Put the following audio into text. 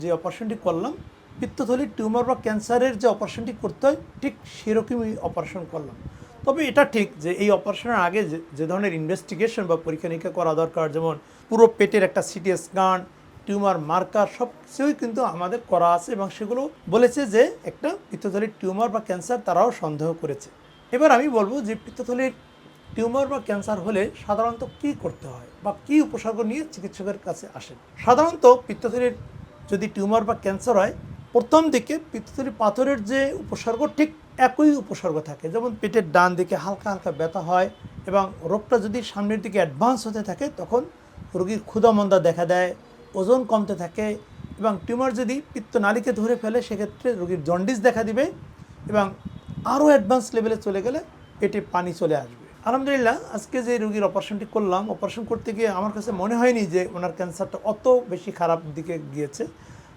যে অপারেশনটি করলাম পিত্তথলির টিউমার বা ক্যান্সারের যে অপারেশনটি করতে হয়, ঠিক সেরকমই অপারেশন করলাম। তবে এটা ঠিক যে এই অপারেশনের আগে যে- যে ধরনের ইনভেস্টিগেশন বা পরীক্ষা নিরীক্ষা করা দরকার, যেমন পুরো পেটের একটা সিটি স্ক্যান টিউমার মার্কার সব কিছুই কিন্তু আমাদের করা আছে এবং সেগুলো বলেছে যে একটা পিত্তথলির টিউমার বা ক্যান্সার তারাও সন্দেহ করেছে। এবার আমি বলব যে পিত্তথলির টিউমার বা ক্যান্সার হলে সাধারণত কি করতে হয় বা কি উপসর্গ নিয়ে চিকিৎসকের কাছে আসেন? সাধারণত পিত্তথলির যদি টিউমার বা ক্যান্সার হয়, প্রথম দিকে পিত্তথলি পাথরের যে উপসর্গ ঠিক একই উপসর্গ থাকে। যেমন পেটের ডান দিকে হালকা হালকা ব্যথা হয় এবং রোগটা যদি সামনের দিকে অ্যাডভান্স হতে থাকে, তখন রোগীর ক্ষুধামন্দা দেখা দেয়, ওজন কমতে থাকে এবং টিউমার যদি পিত্তনালীকে ধরে ফেলে, সেক্ষেত্রে রোগীর জন্ডিস দেখা দিবে এবং আরও অ্যাডভান্স লেভেলে চলে গেলে পেটে পানি চলে আসবে। আলহামদুলিল্লাহ, আজকে যে রুগীর অপারেশনটি করলাম অপারেশন করতে গিয়ে আমার কাছে মনে হয়নি যে ওনার ক্যান্সারটা অত বেশি খারাপ দিকে গিয়েছে।